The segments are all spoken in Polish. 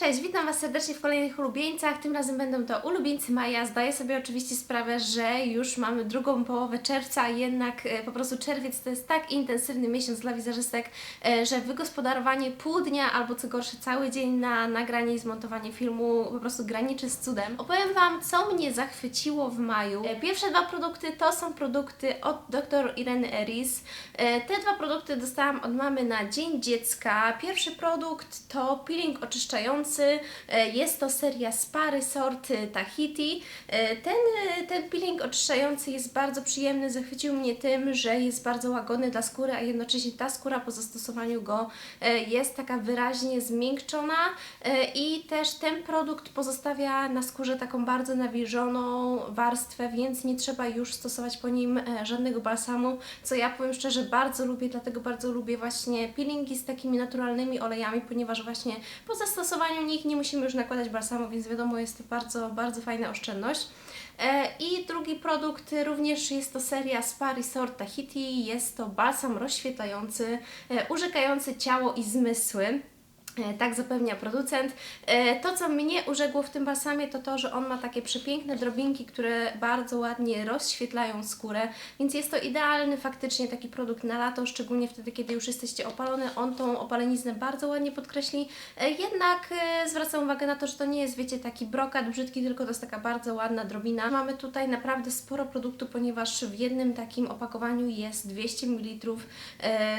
Cześć, witam Was serdecznie w kolejnych ulubieńcach. Tym razem będą to ulubieńcy maja. Zdaję sobie oczywiście sprawę, że już mamy drugą połowę czerwca, jednak e, po prostu czerwiec to jest tak intensywny miesiąc dla wizerzystek, e, że wygospodarowanie pół dnia albo co gorsze cały dzień na nagranie i zmontowanie filmu po prostu graniczy z cudem. Opowiem Wam, co mnie zachwyciło w maju. E, Pierwsze dwa produkty to są produkty od dr Ireny Eris. Te dwa produkty dostałam od mamy na Dzień Dziecka. Pierwszy produkt to peeling oczyszczający. E, Jest to seria Spa Resort e, Tahiti. E, Ten, ten peeling oczyszczający jest bardzo przyjemny. Zachwycił mnie tym, że jest bardzo łagodny dla skóry, a jednocześnie ta skóra po zastosowaniu go jest taka wyraźnie zmiękczona i też ten produkt pozostawia na skórze taką bardzo nawilżoną warstwę, więc nie trzeba już stosować po nim żadnego balsamu, co ja powiem szczerze bardzo lubię, dlatego bardzo lubię właśnie peelingi z takimi naturalnymi olejami, ponieważ właśnie po zastosowaniu nich nie musimy już nakładać balsamu, więc wiadomo jest to bardzo, bardzo fajna oszczędność. E, I drugi produkt również jest to seria Spa Resort Tahiti. Jest to balsam rozświetlający, e, urzekający ciało i zmysły. E, Tak zapewnia producent. E, To, co mnie urzekło w tym balsamie, to to, że on ma takie przepiękne drobinki, które bardzo ładnie rozświetlają skórę, więc jest to idealny faktycznie taki produkt na lato, szczególnie wtedy, kiedy już jesteście opalone. On tą opaleniznę bardzo ładnie podkreśli. E, Jednak zwracam uwagę na to, że to nie jest, wiecie, taki brokat brzydki, tylko to jest taka bardzo ładna drobina. Mamy tutaj naprawdę sporo produktu, ponieważ w jednym takim opakowaniu jest 200 ml,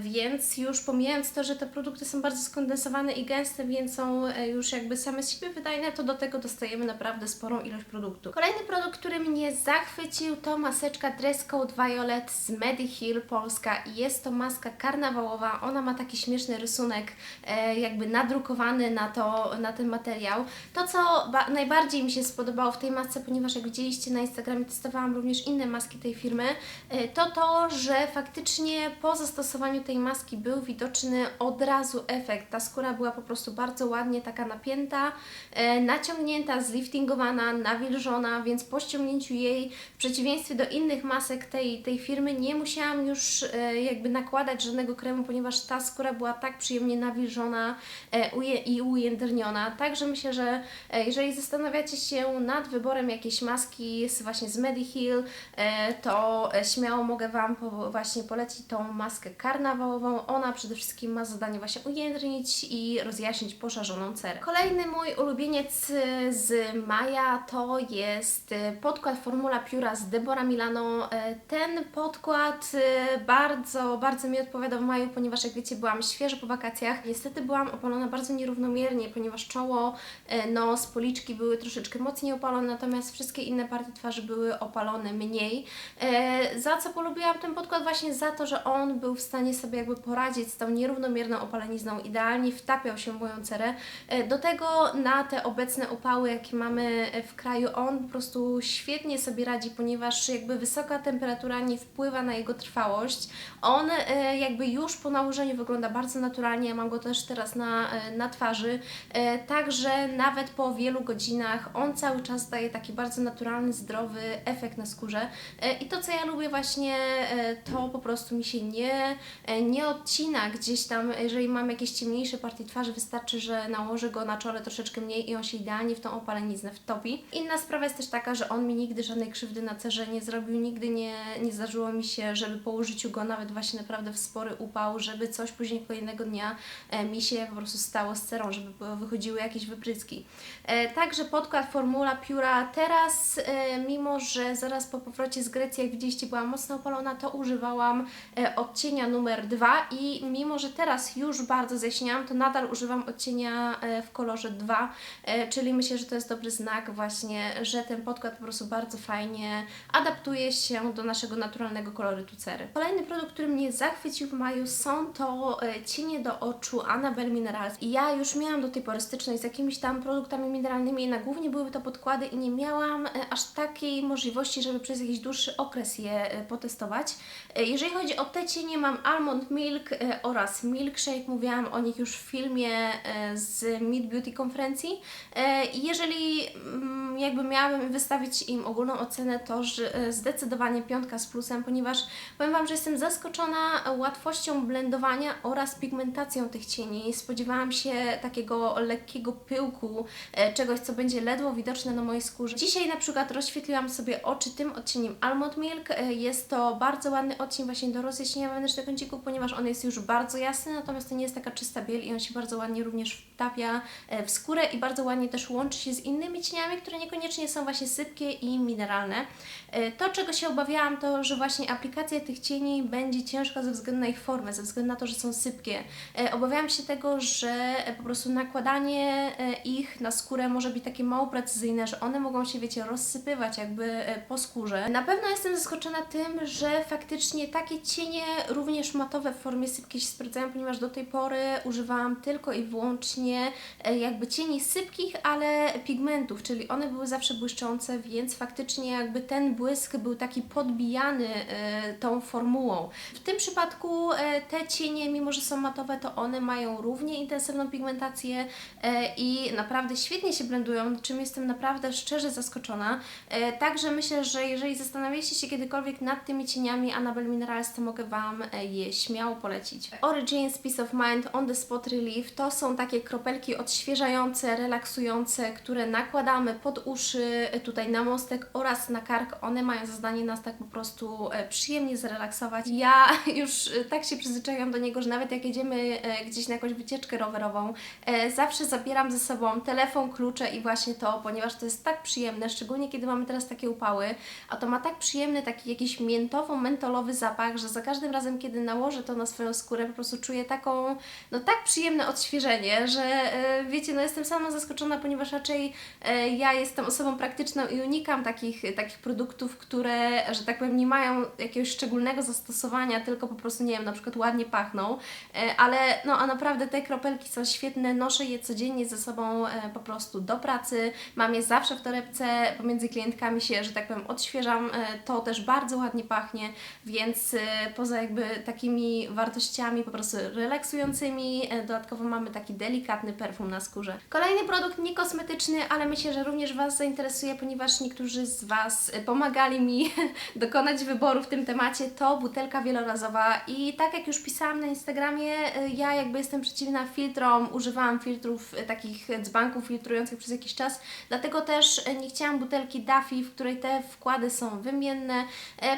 więc już pomijając to, że te produkty są bardzo skondensowane i gęste, więc są e, już jakby same z siebie wydajne, to do tego dostajemy naprawdę sporą ilość produktu. Kolejny produkt, który mnie zachwycił, to maseczka Dress Code Violet z Mediheal Polska i jest to maska karnawałowa. Ona ma taki śmieszny rysunek, e, jakby nadrukowany na, to, na ten materiał. To, co ba- najbardziej mi się spodobało w tej masce, ponieważ jak widzieliście na Instagramie, testowałam również inne maski tej firmy, e, to to, że faktycznie po zastosowaniu tej maski był widoczny od razu efekt. Ta skóra była po prostu bardzo ładnie taka napięta, e, naciągnięta, zliftingowana, nawilżona, więc po ściągnięciu jej, w przeciwieństwie do innych masek tej, tej firmy, nie musiałam już e, jakby nakładać żadnego kremu, ponieważ ta skóra była tak przyjemnie nawilżona e, i ujędrniona. Także myślę, że jeżeli zastanawiacie się nad wyborem jakiejś maski właśnie z Mediheal, e, to śmiało mogę Wam właśnie polecić tą maskę karnawałową. Ona przede wszystkim ma zadanie właśnie ujędrnić i rozjaśnić poszarzoną cerę. Kolejny mój ulubieniec e, z maja to jest e, podkład Formula Pióra z Deborah Milano. E, Ten podkład bardzo, bardzo mi odpowiada w maju, ponieważ jak wiecie byłam świeżo po wakacjach. Niestety byłam opalona bardzo nierównomiernie, ponieważ czoło, nos, policzki były troszeczkę mocniej opalone, natomiast wszystkie inne partie twarzy były opalone mniej. Za co polubiłam ten podkład? Właśnie za to, że on był w stanie sobie jakby poradzić z tą nierównomierną opalenizną, idealnie wtapiał się moją cerę. E, Do tego na te obecne upały, jakie mamy e, w kraju, on po prostu świetnie sobie radzi, ponieważ jakby wysoka temperatura nie wpływa na jego trwałość. On e, jakby już po nałożeniu wygląda bardzo naturalnie, mam go też teraz na, na twarzy, także nawet po wielu godzinach on cały czas daje taki bardzo naturalny, zdrowy efekt na skórze. I to, co ja lubię właśnie, to po prostu mi się nie, nie odcina gdzieś tam, jeżeli mam jakieś ciemniejsze partie twarzy, wystarczy, że nałożę go na czole troszeczkę mniej i on się idealnie w tą opaleniznę wtopi. Inna sprawa jest też taka, że on mi nigdy żadnej krzywdy na cerze nie zrobił, nigdy nie, nie zdarzyło mi się, żeby po użyciu go nawet właśnie naprawdę w spory upał, żeby coś później kolejnego dnia e, mi się po prostu stało z cerą, żeby wychodziły jakieś wypryski. E, Także podkład Formula Pióra teraz, e, mimo że zaraz po powrocie z Grecji, jak widzieliście, byłam mocno opalona, to używałam odcienia numer 2 i mimo, że teraz już bardzo ześniałam, to nadal używam odcienia e, w kolorze 2, e, czyli myślę, że to jest dobry znak właśnie, że ten podkład po prostu bardzo fajnie adaptuje się do naszego naturalnego kolorytu cery. Kolejny produkt, który mnie zachwycił w maju są to e, cienie do oczu Annabelle Minerals i ja już miałam do tej pory styczność z jakimiś tam produktami mineralnymi, na głównie były to podkłady i nie miałam aż takiej możliwości, żeby przez jakiś dłuższy okres je potestować. Jeżeli chodzi o te cienie, mam Almond Milk oraz Milkshake, mówiłam o nich już w filmie e, z Meet Beauty konferencji. E, jeżeli mm, jakby miałabym wystawić im ogólną ocenę, to e, zdecydowanie piątka z plusem, ponieważ powiem Wam, że jestem zaskoczona łatwością blendowania oraz pigmentacją tych cieni. Spodziewałam się takiego lekkiego pyłku, czegoś, co będzie ledwo widoczne na mojej skórze. Dzisiaj na przykład rozświetliłam sobie oczy tym odcieniem Almond Milk. Jest to bardzo ładny odcień właśnie do rozjaśnienia wewnętrznych kącików, ponieważ on jest już bardzo jasny, natomiast to nie jest taka czysta biel i on się bardzo ładnie również wtapia e, w skórę i bardzo ładnie też łączy się z innymi cieniami, które niekoniecznie są właśnie sypkie i mineralne. E, To, czego się obawiałam, to, że właśnie aplikacja tych cieni będzie ciężka ze względu na ich formę, ze względu na to, że są sypkie. E, Obawiałam się tego, że po prostu nakładanie ich na skórę może być takie mało precyzyjne, że one mogą się, wiecie, rozsypywać jakby po skórze. Na pewno jestem zaskoczona tym, że faktycznie takie cienie również matowe w formie sypkiej się sprawdzają, ponieważ do tej pory używałam tylko i wyłącznie e, jakby cieni sypkich, ale pigmentów, czyli one były zawsze błyszczące, więc faktycznie jakby ten błysk był taki podbijany e, tą formułą. W tym przypadku e, te cienie, mimo że są matowe, to one mają równie intensywną pigmentację i naprawdę świetnie się blendują, czym jestem naprawdę szczerze zaskoczona. Także myślę, że jeżeli zastanawialiście się kiedykolwiek nad tymi cieniami Annabelle Minerals, to mogę Wam je śmiało polecić. Origins Peace of Mind On The Spot Relief to są takie kropelki odświeżające, relaksujące, które nakładamy pod uszy, e, tutaj na mostek oraz na kark. One mają za zadanie nas tak po prostu e, przyjemnie zrelaksować. Ja już e, tak się przyzwyczaiłam do niego, że nawet jak jedziemy gdzieś na jakąś wycieczkę rowerową, zawsze zabieram ze sobą telefon, klucze i właśnie to, ponieważ to jest tak przyjemne, szczególnie kiedy mamy teraz takie upały, a to ma tak przyjemny, taki jakiś miętowo-mentolowy zapach, że za każdym razem, kiedy nałożę to na swoją skórę, po prostu czuję taką, no tak przyjemne odświeżenie, że e, wiecie, no jestem sama zaskoczona, ponieważ raczej e, ja jestem osobą praktyczną i unikam takich, takich produktów, które, że tak powiem, nie mają jakiegoś szczególnego zastosowania, tylko po prostu, nie wiem, na przykład ładnie pachną, e, ale no a naprawdę te kropelki są świetne, noszę je codziennie ze sobą po prostu do pracy, mam je zawsze w torebce, pomiędzy klientkami się, że tak powiem, odświeżam, to też bardzo ładnie pachnie, więc poza jakby takimi wartościami po prostu relaksującymi, e, dodatkowo mamy taki delikatny perfum na skórze. Kolejny produkt niekosmetyczny, ale myślę, że również Was zainteresuje, ponieważ niektórzy z Was pomagali mi dokonać wyboru w tym temacie, to butelka wielorazowa i tak jak już pisałam na Instagramie, e, ja jakby jestem przeciwna filtrom, używałam filtrów e, takich dzbanków filtrujących przez jakiś czas, dlatego też e, nie chciałam butelki Duffy, w której te wkłady są wymienne,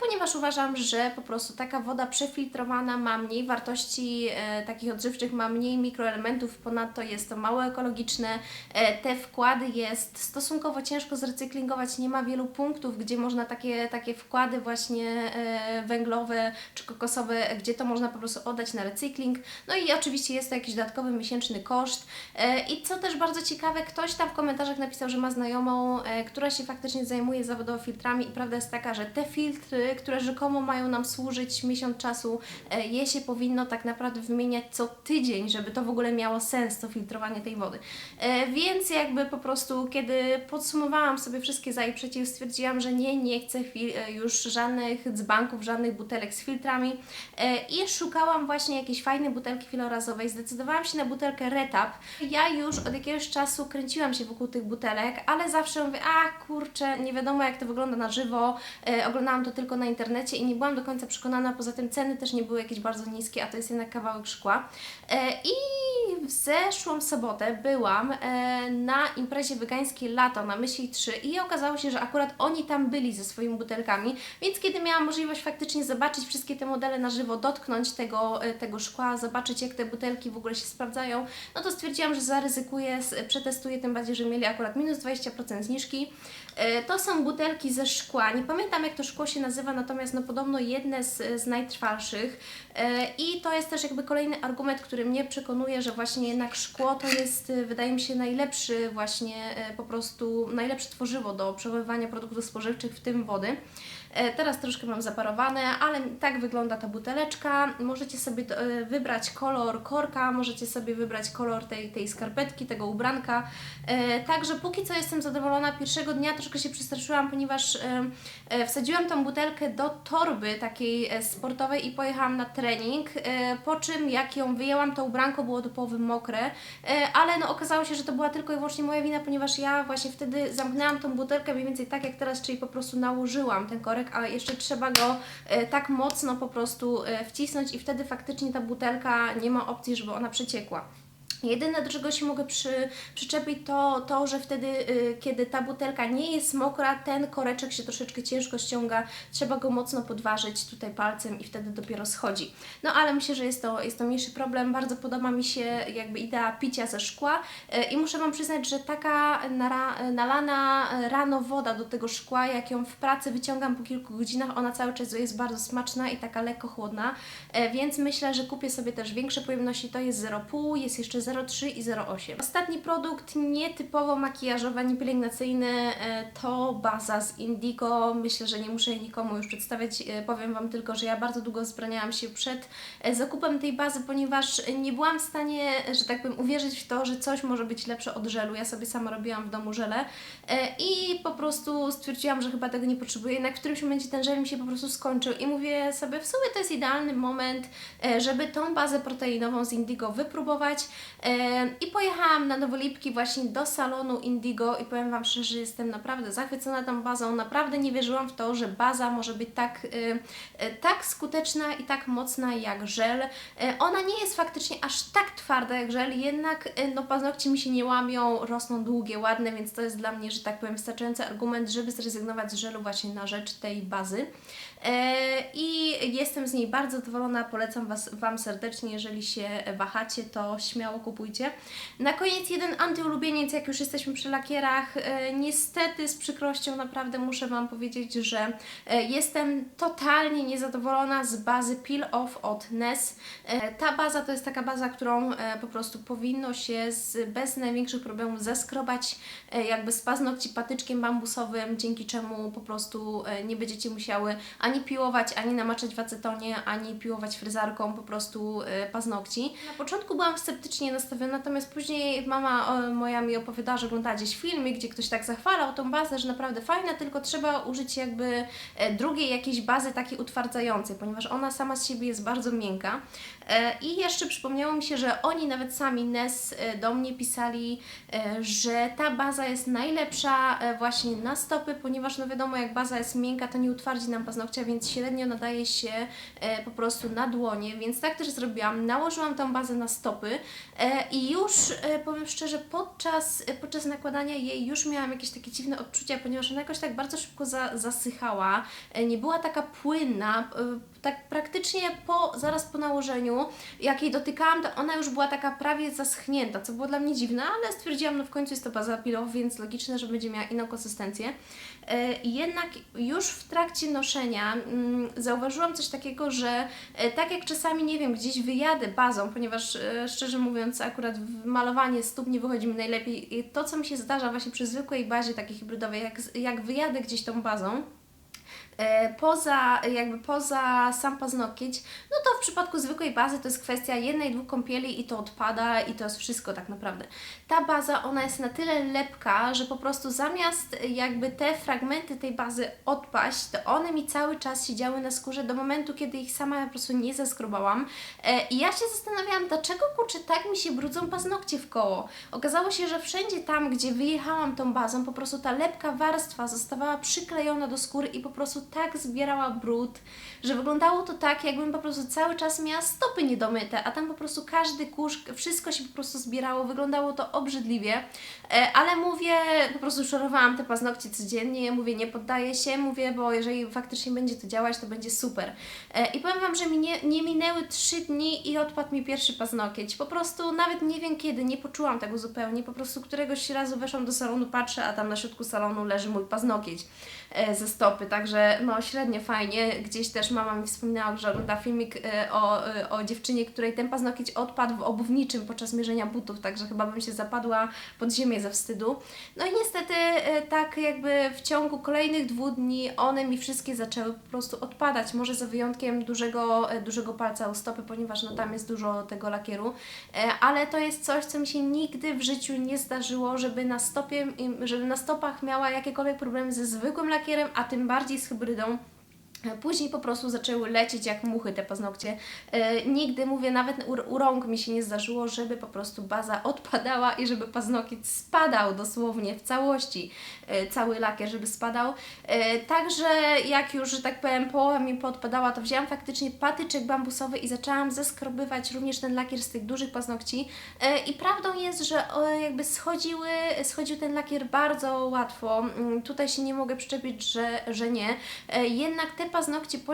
ponieważ uważam, że po prostu taka woda przefiltrowana ma mniej wartości takich odżywczych, ma mniej mikroelementów, ponadto jest to mało ekologiczne. E, te wkłady jest stosunkowo ciężko zrecyklingować, nie ma wielu punktów, gdzie można takie, takie wkłady właśnie e, węglowe czy kokosowe, gdzie to można po prostu oddać na recykling. No i oczywiście jest to jakiś dodatkowy miesięczny koszt. E, I co też bardzo ciekawe, ktoś tam w komentarzach napisał, że ma znajomą, która się faktycznie zajmuje zawodowo filtrami i prawda jest taka, że te filtry, które rzekomo mają nam służyć miesiąc czasu, je się powinno tak naprawdę wymieniać co tydzień, żeby to w ogóle miało sens, to filtrowanie tej wody. E, Więc jakby po prostu, kiedy podsumowałam sobie wszystkie za i przeciw, stwierdziłam, że nie, nie chcę e, już żadnych dzbanków, żadnych butelek z filtrami E, i szukałam właśnie jakiejś fajnej butelki wielorazowej. Zdecydowałam się na butelkę Retap. Ja już od jakiegoś czasu kręciłam się wokół tych butelek, ale zawsze mówię, a kurczę, nie wiadomo jak to wygląda na żywo. Oglądałam to tylko na internecie i nie byłam do końca przekonana, poza tym ceny też nie były jakieś bardzo niskie, a to jest jednak kawałek szkła. E, I w zeszłą sobotę byłam e, na imprezie wegańskiej Lato na Myśli 3 i okazało się, że akurat oni tam byli ze swoimi butelkami, więc kiedy miałam możliwość faktycznie zobaczyć wszystkie te modele na żywo, dotknąć tego, e, tego szkła, zobaczyć jak te butelki w ogóle się sprawdzają, no to stwierdziłam, że zaryzykuję, przetestuję, tym bardziej, że mieli akurat minus 20% zniżki. E, To są butelki ze szkła. Nie pamiętam jak to szkło się nazywa, natomiast no podobno jedne z, z najtrwalszych. E, I to jest też jakby kolejny argument, który mnie przekonuje, że właśnie jednak szkło to jest, e, wydaje mi się, najlepszy właśnie e, po prostu, najlepsze tworzywo do przechowywania produktów spożywczych, w tym wody. E, Teraz troszkę mam zaparowane, ale tak wygląda ta buteleczka. Możecie sobie e, wybrać kolor korka, możecie sobie wybrać kolor tej, tej skarpetki, tego ubranka. E, Także póki co jestem zadowolona. Pierwszego dnia troszkę się przestraszyłam, ponieważ wsadziłam tą butelkę do torby takiej sportowej i pojechałam na trening, po czym jak ją wyjęłam, to ubranko było do połowy mokre, ale no okazało się, że to była tylko i wyłącznie moja wina, ponieważ ja właśnie wtedy zamknęłam tą butelkę mniej więcej tak jak teraz, czyli po prostu nałożyłam ten korek, ale jeszcze trzeba go e, tak mocno po prostu e, wcisnąć i wtedy faktycznie ta butelka nie ma opcji, żeby ona przeciekła. Jedyne, do czego się mogę przy, przyczepić, to to, że wtedy, y, kiedy ta butelka nie jest mokra, ten koreczek się troszeczkę ciężko ściąga, trzeba go mocno podważyć tutaj palcem i wtedy dopiero schodzi. No ale myślę, że jest to, jest to mniejszy problem. Bardzo podoba mi się jakby idea picia ze szkła y, i muszę Wam przyznać, że taka nara, nalana rano woda do tego szkła, jak ją w pracy wyciągam po kilku godzinach, ona cały czas jest bardzo smaczna i taka lekko chłodna, więc myślę, że kupię sobie też większe pojemności, to jest 0,5, jest jeszcze 0,3 i 0,8. Ostatni produkt nietypowo makijażowy, ani pielęgnacyjny e, to baza z Indigo. Myślę, że nie muszę jej nikomu już przedstawiać, e, powiem Wam tylko, że ja bardzo długo wzbraniałam się przed e, zakupem tej bazy, ponieważ nie byłam w stanie, że tak powiem, uwierzyć w to, że coś może być lepsze od żelu. Ja sobie sama robiłam w domu żele i po prostu stwierdziłam, że chyba tego nie potrzebuję. Jednak w którymś momencie ten żel mi się po prostu skończył i mówię sobie, w sumie to jest idealny moment, żeby tą bazę proteinową z Indigo wypróbować. I pojechałam na Nowolipki właśnie do salonu Indigo i powiem Wam szczerze, że jestem naprawdę zachwycona tą bazą. Naprawdę nie wierzyłam w to, że baza może być tak, e, tak skuteczna i tak mocna jak żel. E, Ona nie jest faktycznie aż tak twarda jak żel, jednak e, no, paznokcie mi się nie łamią, rosną długie, ładne, więc to jest dla mnie, że tak powiem, wystarczający argument, żeby zrezygnować z żelu właśnie na rzecz tej bazy. E, I jestem z niej bardzo zadowolona, polecam was, Wam serdecznie, jeżeli się wahacie, to śmiało kupujcie. Na koniec jeden antyulubieniec, jak już jesteśmy przy lakierach. E, Niestety z przykrością naprawdę muszę Wam powiedzieć, że e, jestem totalnie niezadowolona z bazy Peel Off od NES. Ta baza to jest taka baza, którą po prostu powinno się z, bez największych problemów zeskrobać jakby z paznokci patyczkiem bambusowym, dzięki czemu po prostu nie będziecie musiały ani piłować, ani namaczać w acetonie, ani piłować fryzarką po prostu e, paznokci. Na początku byłam sceptycznie nastawiona, natomiast później mama moja mi opowiadała, że oglądała gdzieś filmik, gdzie ktoś tak zachwalał tą bazę, że naprawdę fajna, tylko trzeba użyć jakby e, drugiej jakiejś bazy takiej utwardzającej, ponieważ ona sama z siebie jest bardzo miękka. E, I jeszcze przypomniało mi się, że oni nawet sami NES e, do mnie pisali, e, że ta baza jest najlepsza właśnie na stopy, ponieważ no wiadomo, jak baza jest miękka, to nie utwardzi nam paznokcia, więc średnio nadaje się po prostu na dłonie, więc tak też zrobiłam. Nałożyłam tą bazę na stopy i już powiem szczerze, podczas, podczas nakładania jej już miałam jakieś takie dziwne odczucia, ponieważ ona jakoś tak bardzo szybko za, zasychała, nie była taka płynna, tak praktycznie po, zaraz po nałożeniu, jak jej dotykałam, to ona już była taka prawie zaschnięta, co było dla mnie dziwne, ale stwierdziłam, no w końcu jest to baza pilow, więc logiczne, że będzie miała inną konsystencję. E, Jednak już w trakcie noszenia mm, zauważyłam coś takiego, że e, tak jak czasami, nie wiem, gdzieś wyjadę bazą, ponieważ e, szczerze mówiąc akurat malowanie stóp nie wychodzi mi najlepiej, to co mi się zdarza właśnie przy zwykłej bazie takiej hybrydowej, jak, jak wyjadę gdzieś tą bazą, poza, jakby poza sam paznokieć, no to w przypadku zwykłej bazy to jest kwestia jednej, dwóch kąpieli i to odpada i to jest wszystko tak naprawdę. Ta baza, ona jest na tyle lepka, że po prostu zamiast jakby te fragmenty tej bazy odpaść, to one mi cały czas siedziały na skórze do momentu, kiedy ich sama po prostu nie zeskrobałam. E, I ja się zastanawiałam, dlaczego kurczę tak mi się brudzą paznokcie w koło. Okazało się, że wszędzie tam, gdzie wyjechałam tą bazą, po prostu ta lepka warstwa zostawała przyklejona do skóry i po prostu tak zbierała brud, że wyglądało to tak, jakbym po prostu cały czas miała stopy niedomyte, a tam po prostu każdy kurz, wszystko się po prostu zbierało, wyglądało to obrzydliwie, e, ale mówię, po prostu szorowałam te paznokcie codziennie, mówię, nie poddaję się, mówię, bo jeżeli faktycznie będzie to działać, to będzie super. E, I powiem Wam, że mi nie, nie minęły trzy dni i odpadł mi pierwszy paznokieć. Po prostu nawet nie wiem kiedy, nie poczułam tego zupełnie. Po prostu któregoś razu weszłam do salonu, patrzę, a tam na środku salonu leży mój paznokieć e, ze stopy. Także także no średnio fajnie. Gdzieś też mama mi wspominała, że ogląda filmik e, o, e, o dziewczynie, której ten paznokieć odpadł w obuwniczym podczas mierzenia butów, także chyba bym się zapadła pod ziemię ze wstydu. No i niestety e, tak jakby w ciągu kolejnych dwóch dni one mi wszystkie zaczęły po prostu odpadać, może za wyjątkiem dużego, dużego palca u stopy, ponieważ no tam jest dużo tego lakieru, ale to jest coś, co mi się nigdy w życiu nie zdarzyło, żeby na stopie, żeby na stopach miała jakiekolwiek problemy ze zwykłym lakierem, a tym bardziej z hybrydą. E, Później po prostu zaczęły lecieć jak muchy te paznokcie. E, nigdy, mówię, nawet u, u rąk mi się nie zdarzyło, żeby po prostu baza odpadała i żeby paznokieć spadał dosłownie w całości, e, cały lakier, żeby spadał. E, także jak już, że tak powiem, połowa mi podpadała, to wzięłam faktycznie patyczek bambusowy i zaczęłam zeskrobywać również ten lakier z tych dużych paznokci. E, I prawdą jest, że e, jakby schodziły, schodził ten lakier bardzo łatwo. Mm, Tutaj się nie mogę przyczepić, że, że nie. E, Jednak te paznokcie po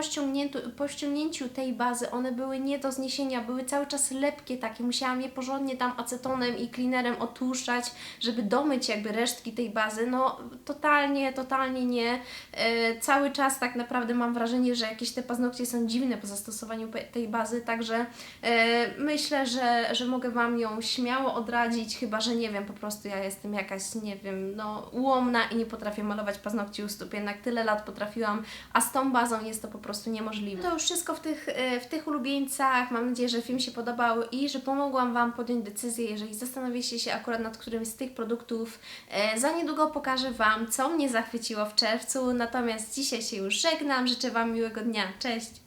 po ściągnięciu tej bazy, one były nie do zniesienia, były cały czas lepkie takie. Musiałam je porządnie tam acetonem i cleanerem otłuszczać, żeby domyć jakby resztki tej bazy. No totalnie, totalnie nie. E, cały czas tak naprawdę mam wrażenie, że jakieś te paznokcie są dziwne po zastosowaniu tej bazy, także e, myślę, że, że mogę Wam ją śmiało odradzić, chyba że nie wiem, po prostu ja jestem jakaś, nie wiem, no ułomna i nie potrafię malować paznokci u stóp, jednak tyle lat potrafiłam, a z tą bazą jest to po prostu niemożliwe. To już wszystko w tych, e, w tych ulubieńcach, mam nadzieję, że film się podobał i że pomogłam Wam podjąć decyzję, jeżeli zastanawiacie się akurat nad którymś z tych produktów, e, za niedługo pokażę Wam, co mnie zachwyciło w czerwcu, natomiast dzisiaj się już żegnam, życzę Wam miłego dnia, cześć!